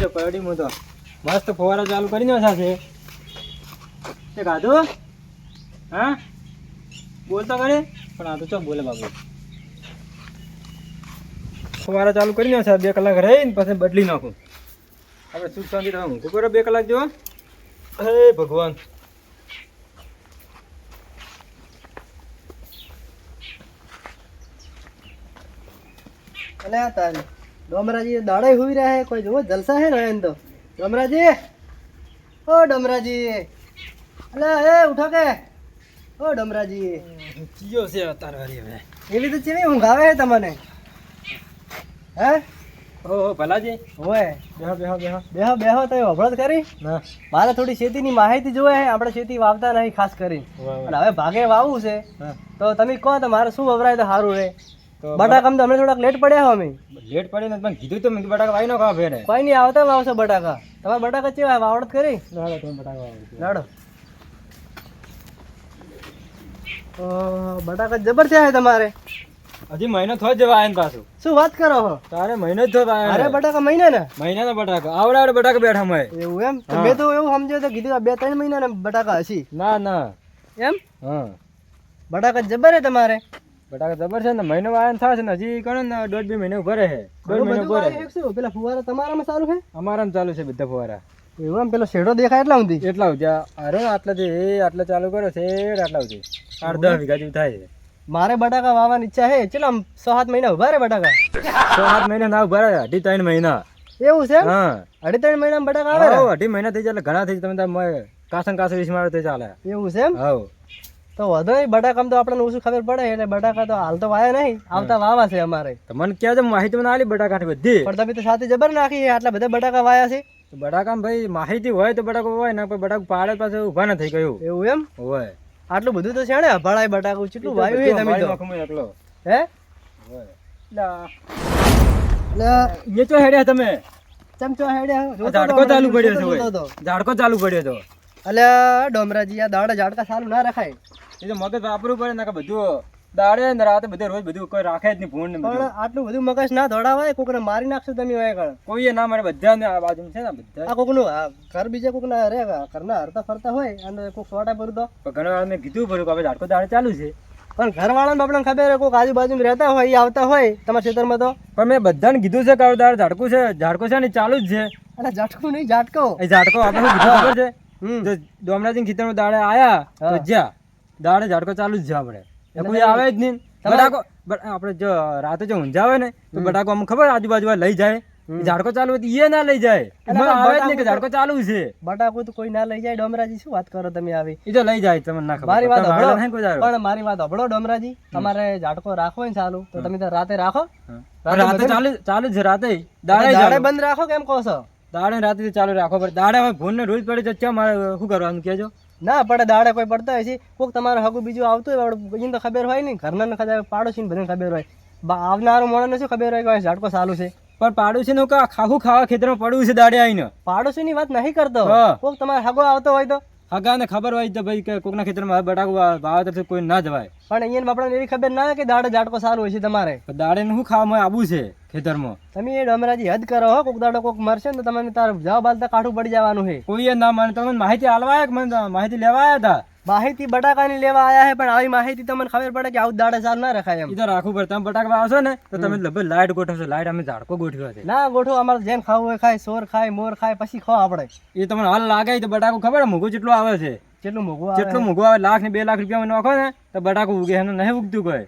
છે પડી હું તો મસ્ત ફુવારા ચાલુ કરી નાખ્યા છે તે ખાધું હા? બોલતો કરે પણ આ તો ચો બોલે બાબુ ફુવારા ચાલુ કરી નાખ્યા બે કલાક રહીને પછી બદલી નાખું. આપણે સુખ શાંતિ તમે ઊંઘું કરો બે કલાક જો હે ભગવાન. અલ્યા તારી. ડોમરાજી દાડે હુઈ રહ્યા હે? કોઈ જોવો જલસા હે ને તો? ડોમરાજી ઓ ડોમરાજી. અલે એ ઉઠો કે. ઓ ડોમરાજી. ચિયો છે અત્યારે હરી હવે. એવી તો ચેવી ઊંઘ આવે હે તમને? હે? ઓ ભલાજી. ઓય બેહો બેહો બેહો. બેહો બેહો તો હબળત કરી? ના. મારે થોડી ખેતીની માહિતી જોવે હે આપણે ખેતી વાવતા નહીં ખાસ કરી. અને હવે ભાગે વાવવું છે. તો તમે કહો તો મારે શું વવરાય તો સારું રહે? તો બટાકામ તો અમે થોડાક લેટ પડ્યા હો અમે. લેટ પડે ને પણ કીધું તો મેં બટાકા વાઈ નાખો ફેરે કોઈ નહીં આવતા આવશે બટાકા. તમારે બટાકા ચેવા વાવડત કરી લાડો તમે બટાકા લાડો. બટાકા જબર છે તમારે? હજી મહિનો થયો જવા આયન પાછું. શું વાત કરો હો? તારે મહિનો જ થયો અરે બટાકા મહિના ને? મહિનાના બટાકા. આવડે આવડે બટાકા બેઠા મય એવું એમ? મેં તો એવું સમજ્યો તો કીધું બે ત્રણ મહિના ને બટાકા હશી. ના ના. એમ? હા. બટાકા જબર હે તમારે? બટાકા જબર છે ને મહિનો વાયન થાય છે ને હજી ગણો ને દોઢ બે મહિનો ભરે છે દોઢ મહિનો ભરે? પેલા ફુવારા તમારામાં ચાલુ છે? અમારામાં ચાલુ છે બધા ફુવારા. એવું આમ પેલો શેડો દેખાય એટલા સુધી? એટલા સુધી અરે આટલા જે આટલા ચાલુ કર્યો છે આટલા સુધી. આઠ દસ વીઘા જેવું થાય છે. મારે બટાકા વાવવાની ઈચ્છા છે ચલો આમ છ સાત મહિના ઊભા રે બટાકા. છ સાત મહિના ના ઊભા રહે અઢી ત્રણ મહિના. એવું છે હા. અઢી ત્રણ મહિના બટાકા આવે અઢી મહિના થઈ જાય એટલે ઘણા થઈ જાય તમે કાસન કાસન વીસ મારે તે ચાલે. એવું છે એમ? હાવ. તો વધો બટાકામાં તો આપણને ઓછું ખબર પડે એટલે બટાકા તો હાલ તો વાયા નહીં આવતા વાવા છે અમારે. મને છે માહિતી મને આલી બટાકા બધી. પણ તમે તો સાથે જબર નાખી આટલા બધા બટાકા વાયા છે. બટાકામાં ભાઈ માહિતી હોય તો બટાકો હોય ને પણ બટાકો પાડે પાસે ઊભા ના થઈ ગયું એવું એમ? હોય. આટલું બધું તો છે ને અભાળાય બટાકું કેટલું વાયું છે તમે તો. એકલો. હે? એટલે એ ચો હેડ્યા તમે? ચમચો હેડ્યા? ઝાડકો ચાલુ પડ્યો છે. ઝાડકો ચાલુ પડ્યો તો અલ્યા ડોમરાજી આ દાડા ઝાડકા સારું ના રખાય. એ તો મગજ વાપરવું પડે ને કે બધું દાડે ને રાતે બધે રોજ બધું કોઈ રાખે જ નહીં ભૂંડ ને પણ બધું આટલું બધું મગજ ના દોડાવાય કોકને મારી નાખશો તમે હોય કણ. કોઈએ ના મારે બધા ને આ બાજુ છે ને બધા. આ કોકનું ઘર બીજા કોકના રે ઘરના હરતા ફરતા હોય અને કોક સોટા ભરું તો. ઘણા વાર મેં કીધું ભરું કે હવે ઝાડકો દાડે ચાલુ છે. પણ ઘરવાળાને આપણને ખબર કોઈક આજુબાજુ રહેતા હોય આવતા હોય તમારા ખેતરમાં તો. પણ મેં બધાને કીધું છે કે દાડ ઝાડકું છે ઝાડકો છે ને ચાલુ જ છે. અરે ઝાટકું નહીં ઝાટકો એ ઝાટકો આપણે કીધું ખબર છે? હમ. જો ડોમરાજી ખેતરમાં દાડે આયા તો જ્યાં. દાડે ઝાડકો ચાલુ જ છે આપણે. કોઈ આવે જ નહીં. બટાકો આપણે જો રાતે જો ઊંઝાવે ને તો બટાકો અમને ખબર આજુબાજુ લઈ જાય. ઝાડકો ચાલુ હતી એ ના લઈ જાય. આવે જ નહીં કે ઝાડકો ચાલુ છે. બટાકો તો કોઈ ના લઈ જાય. ડોમરાજી શું વાત કરો તમે આવી? એ જો લઈ જાય તમને ના ખબર મારી વાત દાડો. પણ મારી વાત હબળો ડોમરાજી. તમારે ઝાડકો રાખવો ને ચાલુ તો તમે તો રાતે રાખો. રાતે ચાલુ ચાલુ છે રાતે. દાડે દાડે બંધ રાખો કેમ કહો છો? દાડે રાતે ચાલુ રાખો. પણ દાડે હવે ભૂલ ને રોજ પડે તો ચા મારે શું કરવાનું કેજો ના પડે દાડે કોઈ પડતા હોય છે. કોક તમારે હગું બીજું આવતું હોય એને તો ખબર હોય નહીં. ઘરના ખબર પાડોશીને બધાને ખબર હોય. આવનારો માણસને શું ખબર હોય કે ઝાટકો ચાલુ છે? પણ પાડોશી નું કા ખાવું ખાવા ખેતરમાં પડવું છે દાડે આવીને પાડોશીની વાત નહીં કરતો. કોઈક કોક તમારે હગો આવતો હોય તો? હગાને ખબર હોય તો ભાઈ કે કોકના ખેતરમાં બટાકો વાવેતર છે કોઈ ના જવાય. પણ અહીંયા બાપડા એવી ખબર ના કે દાડે ઝાટકો સારું હોય છે તમારે. દાડે શું ખાવામાં આવું છે ખેતરમાં. તમે એ ડમરાજી હદ કરો હો કોક દાડો કોક મરશે ને તો તમને તાર જવાબ આલતા કાઠું પડી જવાનું છે. કોઈએ ના માને તમને માહિતી આલવા મને માહિતી લેવા આવ્યા હતા માહિતી બટાકાની લેવા આયા છે પણ આવી માહિતી તમને ખબર પડે કે આવું દાડે ચાલ ના રખાય એમ. તો રાખવું પડે. તમે બટાકા આવશો ને તો તમે લગભગ લાઈટ ગોઠવશો. લાઈટ અમે ઝાડકો ગોઠવ્યો છે. ના ગોઠવો અમારે જેમ ખાવું હોય ખાય સોર ખાય મોર ખાય પછી ખો આપણે. એ તમને હાલ લાગે તો બટાકો ખબર મોઘું જેટલું આવે છે. જેટલું મોઘું આવે. જેટલું મોંઘું આવે લાખ ને બે લાખ રૂપિયા નાખો ને તો બટાકો ઉગે એનું નહીં ઉગતું કોઈ.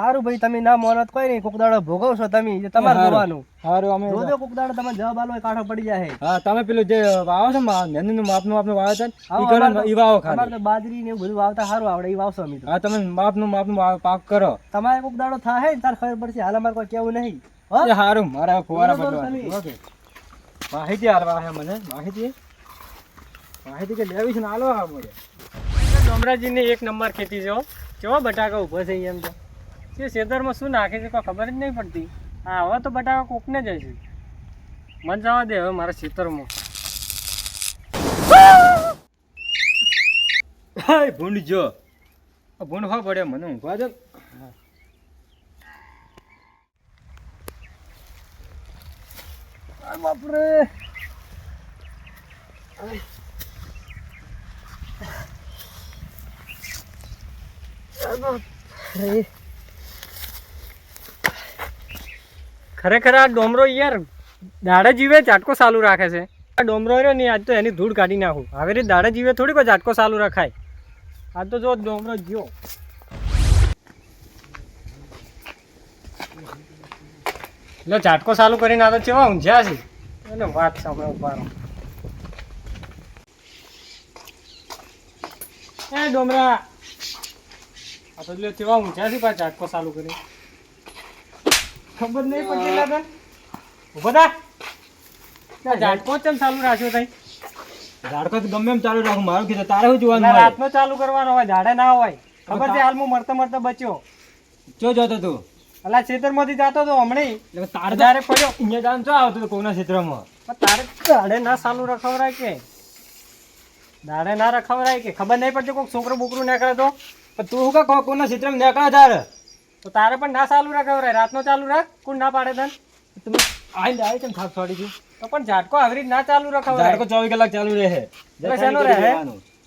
સારું ભાઈ તમે ના મોનત કોઈ નહીં કોક દાડો ભોગવશો તમે જે તમારે. જોવાનું. સારું અમે જોજો કોક દાડો તમે જવાબ આલો કાઠો પડી જાય. હા તમે પેલું જે વાવો છો નેનું માપનું માપનું વાવે છે ઈ કરો ને, ઈ વાવો ખાલી. તમારે બાજરી ને બધું વાવતા સારું આવડે ઈ વાવશો અમે હા તમે માપનું માપનું પાક કરો. તમારે કોક દાડો થાય ને તાર ખબર પડશે. હાલ અમારે કોઈ કેવું નહીં. હા? સારું મારા ફુવારા બરોબર ઓકે. માહિતી આલવા હે મને માહિતી? માહિતી કે લેવી છે ને આલવા મળે ડોમરાજીની એક નંબર ખેતી છે કેવો બટાકા ઊભો છે એમ તો. તે સેદરમાં શું નાખે છે કોઈ ખબર જ નહીં પડતી. હા હવે તો બટાકા કોકને જાય છે મન જવા દે હવે મારા ખેતરમાં હાય ભૂંડ જો. ભૂંડ હો પડે મને ઊંઘવા દે બાપરે. ખરેખર આ ડોમરો યાર દાડા જીવે, ઝાટકો ચાલુ રાખે છે. આ ડોમરો રહ્યો ને, આજ તો એની ધૂળ કાઢી નાખું. હવે રે દાડા જીવે થોડી કોઈ ઝાટકો ચાલુ રખાય. આજ તો જો ડોમરો જ્યો એટલે ઝાટકો ચાલુ કરીને આ તો ચેવા ઊંઝ્યા છે. એને વાત સાંભળો ઊભા રહો. એ ડોમરા, આ તો લ્યો ચેવા ઊંઝ્યા છે પાછા ઝાટકો ચાલુ કરી ખબર નહીં પડતી લા તને ઊભો થા. ચાલુ રાખ્યો તઈ? ઝાડકો તો ગમે એમ ચાલુ રાખું મારું કીધું તારે શું જોવાનું રાતનો ચાલુ કરવાનો હોય ઝાડે ના હોય. ખબર છે હાલ હું મરતો મરતો બચ્યો. જો જોતો તું. અલા ખેતરમાંથી જાતો તો હમણાં એટલે તારે તારે પડ્યો. અહીંયા ચો આવતું કોના પણ તારે દાડે ના ચાલુ રખવરાય કે? દાડે ના રખવરાય કે? ખબર નહીં પડતી કોઈક છોકરો બોકરું નીકળે તો? તું શું કોના ક્ષેત્રમાં નીકળ્યા તારે તો તારે પણ ના ચાલુ રખવરાય રાતનો ચાલુ રાખ કોણ ના પાડે તને તમે આઈ ડાય કેમ થાક છોડી દી તો પણ ઝાટકો આવી ના ચાલુ રખવરાય ઝાડકો ચોવીસ કલાક ચાલુ રહે. એટલે શેનો રહે?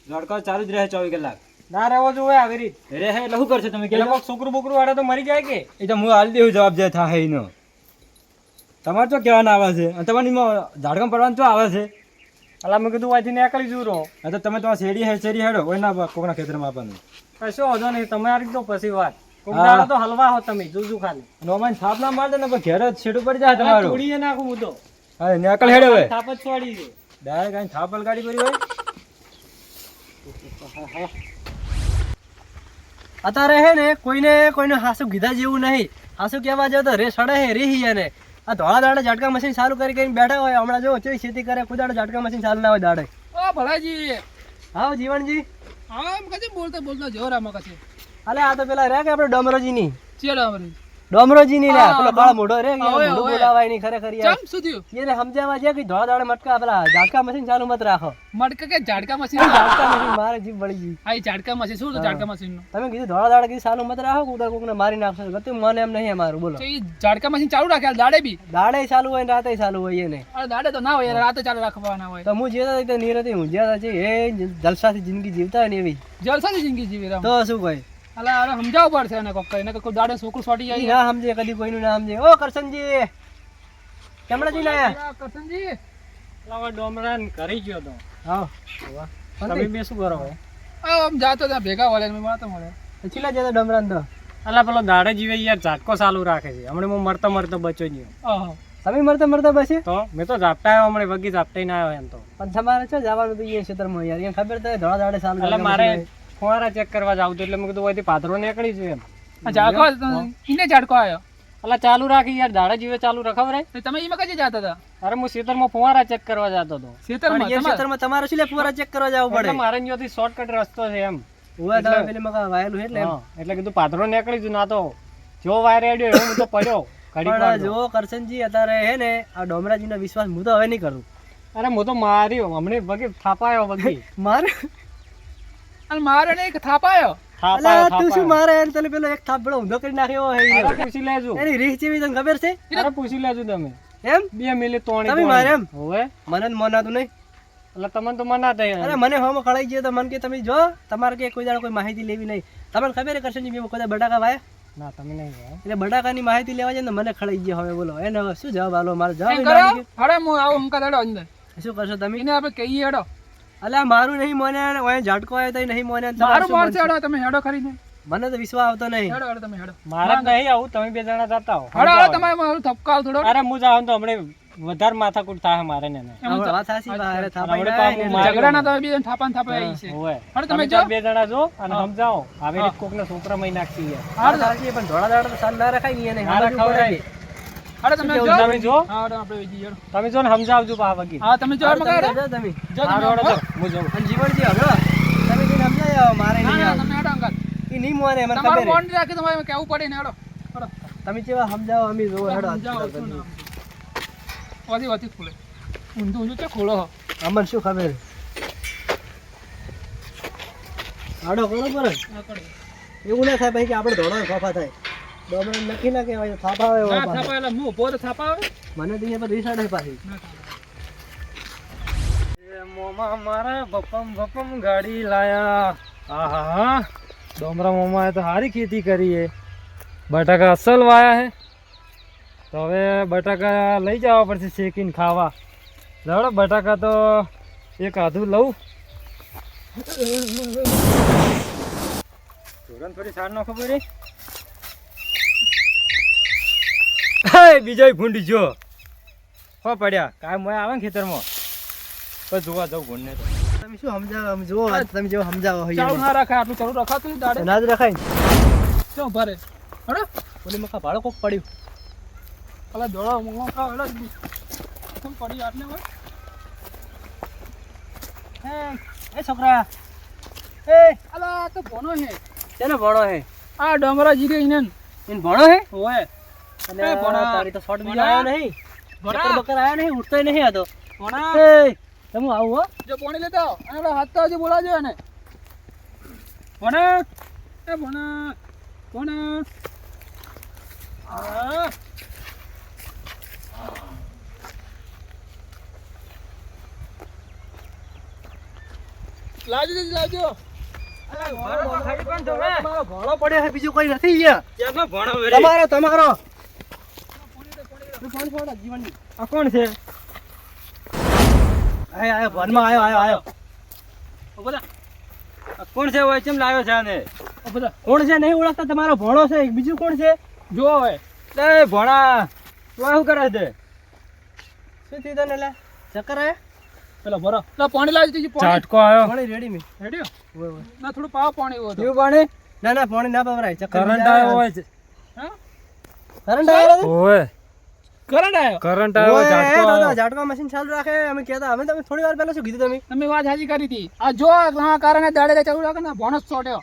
ઝાડકો ચાલુ જ રહે ચોવીસ કલાક. ના રહેવો જોઈએ આવી રીત. રહે એટલે શું કરશે તમે એટલે કે છોકરું બોકરું વાળા તો મરી જાય કે? એ તો હું હાલ દેવું જવાબ જે થાય એનો. તમારે તો કહેવાના આવે છે. અને તમારી ઝાડકામ પડવાનું તો આવે છે. અલા મેં કીધું અહીંથી નીકળી જુ રહો તો તમે તમારા શેરી હે શેરી હેડો. કોઈ ના કોકના ખેતરમાં આપવાનું. કશો વાંધો નહીં તમારી તો પછી વાત. તો હલવા હો તમે જોજો ખાલી. ઓમાં થાપ ના મારતા ને ઘેર જ છેડું પડી જાય તમારું. તોડીએ નાખું હું તો. હા નકલ હેડે હવે. થાપ જ છોડી દે ડાયરેક્ટ અહીં થાપ ગાડી પડી હોય. અત્યારે હે ને કોઈને કોઈને હાસુ કીધા જેવું નહીં. હાસુ કહેવા જાવ તો રે સડે હે રે હી ને આ ધોળા દાડા ઝાટકા મશીન ચાલુ કરી કરીને બેઠા હોય. હમણાં જો ચેવી ખેતી કરે કુદાડા દાડે ઝાટકા મશીન ચાલુ ના હોય દાડે. ઓ ભલાજી હા જીવનજી. હા એમ કશે બોલતો બોલતો જોર આમાં કશે અલે આ તો પેલા રે કે આપણે ડમરોજી ની ચેડો ડમરોજી ડોમરોજી ની લે પેલો કાળો મોઢો રે ઓય, બોલાવાયની ખરેખર યાર. ચમ થયું એને સમજાવવા જે કે ધોળા ધોળા મટકા પેલા ઝાડકા મશીન ચાલુ મત રાખો. મટકા કે ઝાડકા મશીન? ઝાડકા મશીન મારે જીભ વળી ગઈ. આ ઝાડકા મશીન. શું તો ઝાડકા મશીનનું તમે કીધું ધોળા ધોળા કીધું ચાલુ મત રાખો કુદર કોકને મારી નાખશો. ગતિ મને એમ નહીં અમારું બોલો. એ ઝાડકા મશીન ચાલુ રાખે દાડે બી? દાડે ચાલુ હોય ને રાતે ચાલુ હોય એને. અરે દાડે તો ના હોય રાતે ચાલુ રાખવાના હોય. તો હું જેતા તો નીરથી હું જ્યાં છે એ જલસાથી જિંદગી જીવતા હોય ને એવી. જલસાથી જિંદગી જીવી રહ્યા તો શું કોઈ અલા અરે સમજાવવું પડશે એને કોક કઈને કે કોઈ દાડે છોકરું સોટી જાય. ના સમજે કદી કોઈનું ના સમજે. ઓ કરશનજી. કેમડા જઈને આયા કરશનજી? લાવા ડોમરા ને કરી ગયો તો. હા તમે બે શું કરો આ આમ જાતો ત્યાં ભેગા વાલે ને મળતો મળે. છેલ્લા જતા ડમરાન તો. અલા પેલો દાડે જીવે યાર ઝાટકો ચાલુ રાખે છે. હમણાં હું મરતો મરતો બચો ગયો. તમે મરતા મરતા બસે તો? મેં તો ઝાપટા આવ્યો હમણાં વગી ઝાપટાઈ ના આવ્યો એમ તો. પણ તમારે શું જવાનું તો એ ક્ષેત્રમાં યાર. એ ખબર તો ધોળા દાડે ચાલુ એટલે મારે ફુવારા ચેક કરવા જાવ એટલે મેં કીધું અહીંથી પાથરો નીકળી છે એમ. ઝાડકો ઇને ઝાડકો આવ્યો? અલા ચાલુ રાખી યાર દાડે જીવે ચાલુ રખાવ રે તમે એમાં કજે જાતા હતા? અરે હું ખેતરમાં ફુવારા ચેક કરવા જાતો હતો. ખેતરમાં એ તમારે? શું લે ફુવારા ચેક કરવા જવું પડે? મારે અહીંયાથી શોર્ટકટ રસ્તો છે એમ. ઉવા તમે પેલે મકા વાયેલું એટલે એટલે કીધું પાથરો નીકળી જ ના તો જો વાયર હેડ્યો એવો હું તો પડ્યો. પણ જો કરશનજી અત્યારે હે ને આ ડોમરાજીનો વિશ્વાસ હું તો હવે નહીં કરું. અરે હું તો માર્યો હમણે વગી થાપાયો વગી મારે અને મારે ને એક થાપાયો અલા તું શું મારે એને તને પેલો એક થાપડો ઊંધો કરી નાખ્યો હોય? પૂછી લેજો. એની રીહ જેવી તને ખબર છે? અરે પૂછી લેજો તમે. એમ? બે મિનિટ તોણી તમે મારે એમ? હોવે. મને મનાતું નહીં. એટલે તમને તો મના થઈ અરે મને હોમ ખડાઈ ગયો તો મને કે તમે જો તમારે કે કોઈ દાડો કોઈ માહિતી લેવી નહીં. તમને ખબર છે કરશનજી મેં કદાચ બટાકા વાયા? ના તમે નહીં. એટલે બટાકાની માહિતી લેવા જાય ને મને ખડાઈ ગયો હવે બોલો. એને શું જવાબ આલો? મારો જવાબ આવી હડો હું આવું હમકા દાડો અંદર. શું કરશો તમે? એને આપણે કહીએ હેડો. અલા મારું નહીં મને ઓય ઝાટકો આવ્યો તો નહીં મને તમારે મારું મારશે? હેડો તમે હેડો ખરીને. મને તો વિશ્વાસ આવતો નહીં. હેડો હેડો તમે હેડો. મારા નહીં આવું તમે બે જણા જતા હો. હેડો હેડો તમારે મારું થપકાવ થોડો. અરે હું જાઉં તો હમણે વધારે માથાકૂટ થાય મારે ને વાત સાચી બા, અરે થાપાઈ હમણાં ના તો બે થાપા ને થાપા આવી છે. હોવે. હેડો તમે જો બે જણા જો અને સમજાવો. આવી રીતે કોકને છોકરા મહી નાખતી યાર. હાર સાચી પણ ધોળા દાડા તો સાલ ના રખાય ને એને. ના સમજવું રખાવરાય. તમે શું જો તમે જો હા આપણે તમે જો ને સમજાવજો પા વગી. હા તમે જો તમે જો તમે. હું જાઉં. અને જીવનજી હવે તમે જઈને સમજાઈ મારે નહીં ના તમે હેડો અંકલ. ઈ નહીં મોને મને તમારું ખબર બોન્ડ રાખી તમારે કેવું પડે ને હેડો. હેડો. તમે કેવા સમજાવો અમે જોવો હેડો સમજાવો શું નામ. વાથી વાથી ખુલે. ઊંધું ઊંધું છે ખોલો હો. અમને શું ખબર આડો કરો પર એવું ના થાય ભાઈ કે આપણે ધોળા થાય. ડોમર નક્કી ના કહેવાય ફાફા આવે ના થાપા એટલે હું ઊભો થાપા આવે? મને તો અહીંયા પર રીસાડે પાછી. ના થાપા. એ મોમા મારા બપમ બપમ ગાડી લાયા. આહા હા ડોમરા મોમાએ તો સારી ખેતી કરી હે બટાકા અસલ વાયા હે. તો હવે બટાકા લઈ જવા પડશે શેકીને ખાવા. લવડો બટાકા તો એક આધું લઉં. ધોરણ થોડી સાર નાખો પડી હે બીજો ભૂંડી જો. હો પડ્યા કાય મોય આવે ને ખેતરમાં? બસ જોવા જાવ ભૂંડને તો. તમે શું સમજાવો? આમ જુઓ તમે જો સમજાવો હોય ચાલુ. ના રાખાય આટલું ચાલુ રખાતું દાડે. ના જ રખાય. ચો ભરે હડો. ઓલી મકા ભાડો કોક પડ્યું. અલા દોડો મકા અલા હડો. પડી આટલે હોય? એ એ છોકરા. એ અલા તો ભણો હે. તેને ભણો હે? આ ડમરા જીરે ઇનન ઇન ભણો હે? હોય અને તારી તો શોર્ટ બીજો આવ્યો નહીં. ભણા. ચક્કર આવ્યો નહીં ઉઠતોય નહીં આ એ તમે આવું હો. જો પાણી લેતા આવો. અને હાથ તો હજી બોલાવજો એને. ભણા. એ ભણા. ભણા. હા. લાવજો લાવજો તમારો પડ્યો બીજું કોઈ નથી અહીંયા. ભણો તમારો તમારો. આ કોણ છે? આયો આયો ભણમાં આયો આયો આયો. બધા કોણ છે? ઓય કેમ લાવ્યો છે આને? બધા. કોણ છે? નહીં ઓળખતા તમારો ભણો છે. બીજું કોણ છે? જો હવે. એ ભણા તું શું કરે છે? શું થયું તને લે? ચક્કર આયા પેલા ભરો. લા પાણી લાવી તીજી પાણી. ઝાટકો આવ્યો. પાણી રેડી મી. ના થોડું પાવ પાણી હોય કેવું પાણી? ના ના પાણી ના પવરાય. ચક્કર કરંટ આવ્યો હોય છે. હા? કરંટ આવ્યો ઓય. કરંટ આવ્યો? કરંટ આવ્યો ઝાટકો મશીન ચાલુ રાખે. અમે કહેતા અમે તમે થોડી વાર પહેલા શું કીધું તમે? તમે વાત હાજી કરી હતી. આ જો આ કારણે દાડે ચાલુ રાખે ને બોનસ જ છોડ્યો.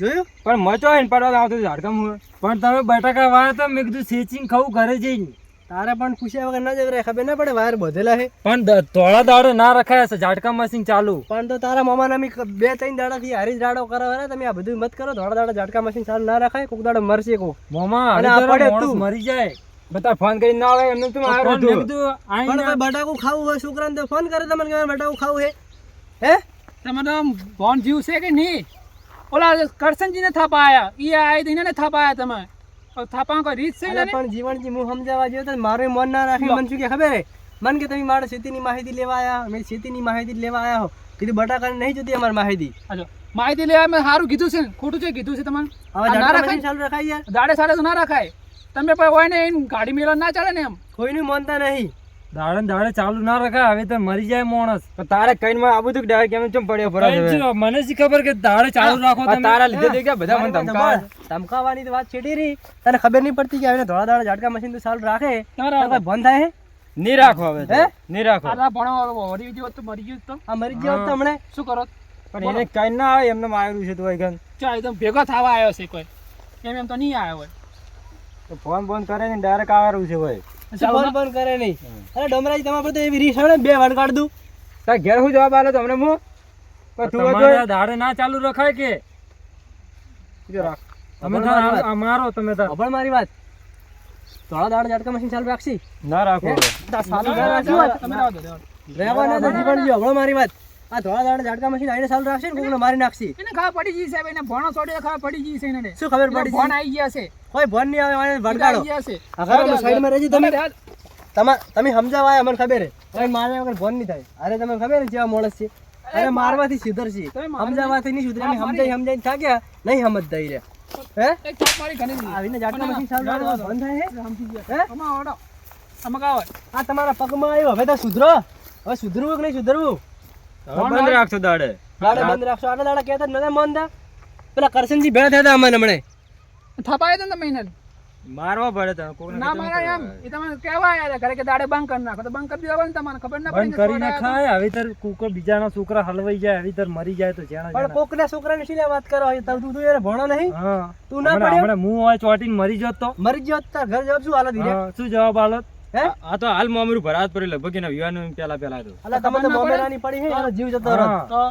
જોયું? પણ મચો હિન પડવા આવતો ઝાડકમ હોય પણ તમે બટાકા વાળા તો મેં કીધું સેચિંગ ખાવું ઘરે જઈને તારે પણ પૂછ્યા વગર ના જવરાય ખબર ના પડે વાયર બધેલા છે. પણ ધોળા દાડો ના રખાય છે ઝાટકા મશીન ચાલુ. પણ તો તારા મામા અમે બે ત્રણ દાડા થી હારી જ કરાવે કરો તમે આ બધું મત કરો ધોળા દાડા ઝાટકા મશીન ચાલુ ના રખાય કોક દાડો મરશે કોક. મામા અને અને આ પડે તું. મરી જાય. બધા ફોન કરીને ના આવે એમને તો મારે ફોન કીધું આઈને પણ કોઈ ખાવું હોય છોકરાને તો ફોન કરે તમને કે મારે ખાવું હે? હે તમને ફોન જીવ છે કે નહીં? ઓલા કરશનજીને થાપાયા ઈ આઈ દઈને ને થાપાયા તમે. થાપા કોઈ રીત છે ને પણ જીવનજી હું સમજાવવા જેવો તો મારું મન ના રાખી મને શું કે ખબર હે? મન કે તમે મારે ખેતીની માહિતી લેવા આયા મેં ખેતીની માહિતી લેવા આયા હો. કીધું બટાકાની નહીં જોતી અમારી માહિતી. આજો માહિતી લેવા મેં સારું કીધું છે ખોટું છે કીધું છે તમારે? હવે ના રખાય? ચાલુ રખાય યાર. દાડે સાડે તો ના રખાય. તમે પણ હોય ને એને ગાડી મેળવા ના ચાલે ને એમ? કોઈનું માનતા નહીં. દાડે દાડે ચાલુ ના રખા હવે તો મરી જાય માણસ. તારે કઈ માં આવું તો ડાયરેક્ટ કેમ ચમ પડ્યો ફરા મને શી ખબર કે દાડે ચાલુ રાખો તમે? તારા લીધે દેખ્યા બધા મને ધમકા ધમકાવાની વાત છેડી રહી. તને ખબર નહીં પડતી કે હવે ધોળા દાડા ઝાટકા મશીન તો ચાલુ રાખે. ના તો બંધ થાય નહીં રાખો હવે હે? નહીં રાખો. આલા ભણો મરી ગયો તો મરી ગયો તો. આ મરી ગયો તો હમણે. શું કરો? પણ એને કઈ ના આવે એમને માર્યું છે તો વૈગન ચા એકદમ ભેગો થવા આવ્યો છે કોઈ. એમ એમ તો નહીં આવ્યો હોય. તો ફોન બોન કરે ને ડાયરેક્ટ આવેલું છે ભાઈ. ફોન બંધ બંધ કરે નહીં. અરે ડમરાજી તમારા પર તો એવી રીસ આવે બે વણગાડ દઉં. તાર ઘેર શું જવાબ આલો તમને હું પણ તું તમારે દાડે ના ચાલુ રખાય કે? તમે મારો તમે ખબર મારી વાત. થોડા દાડ ઝાટકા મશીન ચાલુ રાખશી? ના રાખો રહેવા. ના જીવન હમણાં મારી વાત. આ ધોળા દાડા ઝાડકા મશીન આઈને ચાલુ રાખશે ને કોકને મારી નાખશે. એને ખબર પડી ગઈ છે એને ભણો છોડ્યો ખબર પડી ગઈ છે એને. શું ખબર પડી ભણ આવી ગયા છે. કોઈ ભણ નહીં આવે આને ભડકાડો અમે સાઈડમાં રહેજી તમે તમે. તમા સમજાવાય અમને ખબર છે. તમે મારે વગર ભણ નહીં થાય. અરે તમે ખબર છે જેવા મોળસ છે? અરે મારવાથી સુધરશે સમજાવવાથી નહીં સુધરે અમે સમજાઈ સમજાઈને થાક્યા. નહીં સમજતા ઈ રહ્યા. હે. આવીને ઝાડકા મશીન ચાલુ રાખો. બંધ થાય હે? આમાં કાં હોય? આ તમારા પગમાં આવ્યો. હવે તો સુધરો. હવે સુધરવું કે નહીં સુધરવું? હવે બંધ રાખશો દાડે. દાડે બંધ રાખશો. આટલા દાડા કહેતા નતા માનતા પેલા કરશનજી ભેળા થયા હતા અમને હમણે. થપાય તો ને તમે એને. મારવા પડે તને કોઈ ના મારા એમ. એ તમને કહેવા આવ્યા ઘરે કે દાડે બંધ કરી નાખો તો બંધ કરી દેવા ને તમને ખબર ના બંધ કરી નાખાય હવે તર કુકર બીજાના છોકરા હલવાઈ જાય હવે તર મરી જાય તો જેણા પણ. કોકના છોકરાને શી વાત કરો? તું તું યાર ભણો નહીં. હા. તું ના પડે હમણે હું હોય ચોટીને મરી જતો તો? મરી જતો ઘર જવાબ શું હાલત શું જવાબ આલો હે આ તો હાલ મામરું ભરાત પડે લગભગ એના વિવાહ પેલા પેલા તો અલા તમે તો પડે? મોમેરાની પડી હે? એનો જીવ જતો રહો તો?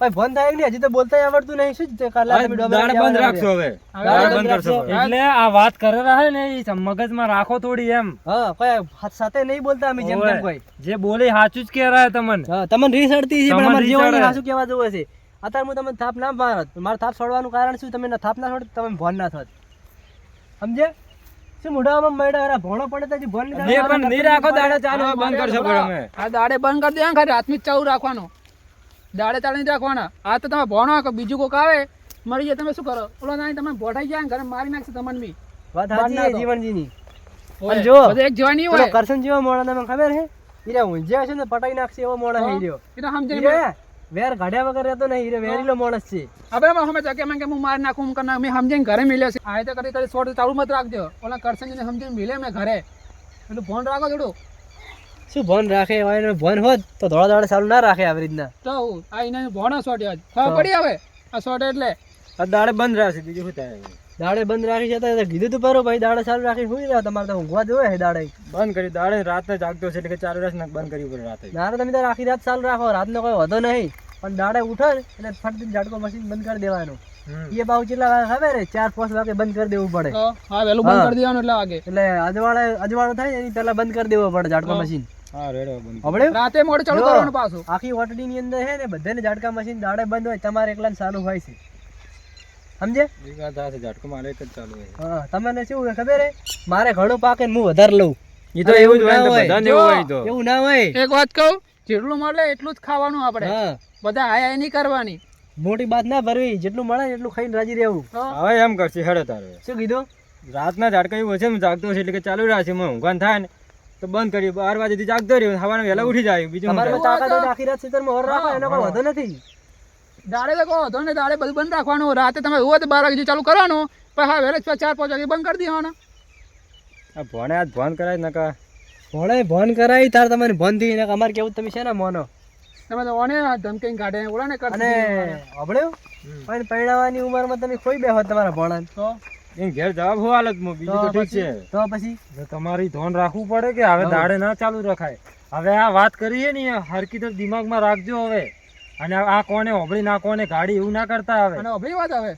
ભાઈ બંધ થાય ને હજી તો બોલતા આવડતું નહીં. શું કાલે તમે ડોબા બંધ રાખશો હવે. દાડ બંધ કરશો એટલે આ વાત કરે રહે ને એ મગજમાં રાખો થોડી એમ. હા કોઈ હાથ સાથે નહીં બોલતા અમે જેમ તેમ કોઈ. જે બોલે સાચું જ કે રહે તમને. હા તમને રીસ અડતી છે પણ અમારે રીસ જીવનની કહેવા જેવું છે? અત્યારે હું તમને થાપ ના મારત મારે થાપ છોડવાનું કારણ શું? તમે થાપ ના છોડ તમે ભોન ના થત. સમજે શું મોઢામાં મયડા અરે ભોણો પડે તો હજી ને પણ નહીં રાખો દાડે ચાલુ બંધ કરશો પણ અમે આ દાડે બંધ કરી દે ખાલી હાથમાં ચાલુ રાખવાનું. દાડે ચાલુ નહીં રાખવાના. આ તો તમે ભોણો કે બીજું કોક આવે મરી જાય તમે શું કરો? ઓલો ના તમે બોઠાઈ ગયા ને ઘરે મારી નાખશે તમને બી. વાત સાચી. જીવનજીની. પણ જો. એક જેવા નહીં હોય. કરશન જેવો મોણા તમને ખબર છે? હીરે ઊંઝ્યા છે ને પટાઈ નાખશે એવો મોડા છે રહ્યો. એ તો સમજે વેર ગાડ્યા વગર રહેતો નહીં રે વેરીલો માણસ છે. હવે અમે ચકે મેં કે હું માર નાખું હું કરી નાખું. મેં સમજીને ઘરે મિલ્યો છે આ તો કરી કરી છોડ ચાલુ મત રાખજો. ઓલા કરશનજીને સમજીને મિલે મેં ઘરે. એટલું ફોન રાખો થોડું. શું ભણ રાખે? હોય ને ભોન હોત તો ધોળા ધોળા સારું ના રાખે આવી રીતના. તો આ એને ભણ સોટ્યો ખબર પડી હવે. આ સોટ એટલે. આ દાડે બંધ રહેશે બીજું શું થાય? દાડે બંધ રાખી જતા કીધું તું પરો ભાઈ દાડે ચાલુ રાખી સુઈ રહ્યા તમારે તો ઊંઘવા જોવે છે દાડે. બંધ કરી દાડે રાતે જાગતો છે એટલે કે ચાલુ રહેશે ને બંધ કરી પડે રાતે. નારે તમે તો આખી રાત ચાલુ રાખો રાતનો કોઈ વધો નહીં. પણ દાડે ઉઠો એટલે ફટ ઝાડકો મશીન બંધ કરી દેવાનું. એ બાવ કેટલા વાગે ખબર ચાર પાંચ વાગે બંધ કરી દેવું પડે. હા વહેલું બંધ કરી દેવાનું એટલે વાગે. એટલે અજવાળે અજવાળો થાય એની પહેલા બંધ કરી દેવો પડે ઝાડકો મશીન હા રેડો બંધ હમણે રાતે મોડું ચાલુ કરવાનું પાછું. આખી ઓટડી ની અંદર છે ને બધાને ઝાડકા મશીન દાડે બંધ હોય તમારે એકલા ચાલુ હોય છે. સમજે? એ થશે ઝાટકો મારે એક જ ચાલુ હોય. હા તમને શું હોય ખબર હે? મારે ઘણું પાકે હું વધારે લઉં. એ તો એવું જ એવું હોય ના હોય. બધાને એવું હોય તો. એવું ના હોય. એક વાત કહું જેટલું મળે એટલું જ ખાવાનું આપણે. હા. બધા આયા નહીં કરવાની. મોટી બાત ના ભરવી જેટલું મળે એટલું ખાઈને રાજી રહેવું. હવે એમ કરશે હેડે તારે. શું કીધું? રાતના ઝાડકા એવું હશે ને જાગતો હશે એટલે કે ચાલુ રહેશે મને ઊંઘાન થાય ને તો બંધ કરી બાર વાગેથી જાગતો રહ્યો સવારે વહેલા ઉઠી જાય બીજું તાકાત આખી રાત સિત્તરમાં રાખો એનો કોઈ વધુ નથી. દાડે તો કહો તો ને દાડે બધું બંધ રાખવાનું રાતે તમે હોય તો બાર વાગે ચાલુ કરવાનું પણ હા વહેલે ચાર પાંચ વાગે બંધ કરી દેવાનું. આ ભણે આજ ભણ કરાય નકા. ભણે ભણ કરાવી તાર તમારે ભણથી અમારે કેવું તમે છે ને મોનો? તમે તો ઓને ધમકી કાઢે ઓલા ને અને હબળ્યું પણ પરણાવવાની ઉંમરમાં તમે ખોઈ બેહો તમારા ભણા તો? એમ ઘેર જવાબ હું હાલત મો બીજું તો ઠીક છે. તો પછી? તમારી ધોન રાખવું પડે કે હવે દાડે ના ચાલુ રખાય? હવે આ વાત કરીએ ને હરકી તો દિમાગમાં રાખજો હવે. અને આ કોને ઓબળી ના કોને ગાડી એવું ના કરતા આવે? અને ઓબળી વાત આવે?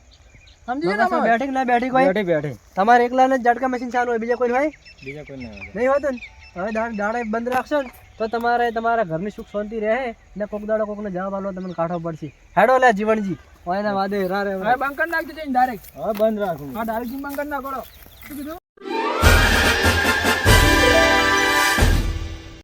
સમજી ને બસ બેઠી ના બેઠી કોઈ? બેઠી બેઠી. તમારે એકલાને જ ઝટકા મશીન ચાલુ હોય બીજા કોઈ હોય? બીજા કોઈ નહીં. નહીં હોતું ને? હવે દાડે દાડે બંધ રાખશો ને તો તમારે તમારા ઘરની સુખ શાંતિ રહે ને કોક દાડો કોકને જવાબ આલો તમને કાઢવો પડશે. હેડો લે જીવનજી. હોય એના વાદે રા રે હવે બંધ કરી નાખજો ડાયરેક્ટ હવે બંધ રાખવું હા ડાયરેક્ટ બંધ કરી નાખો શું કીધું?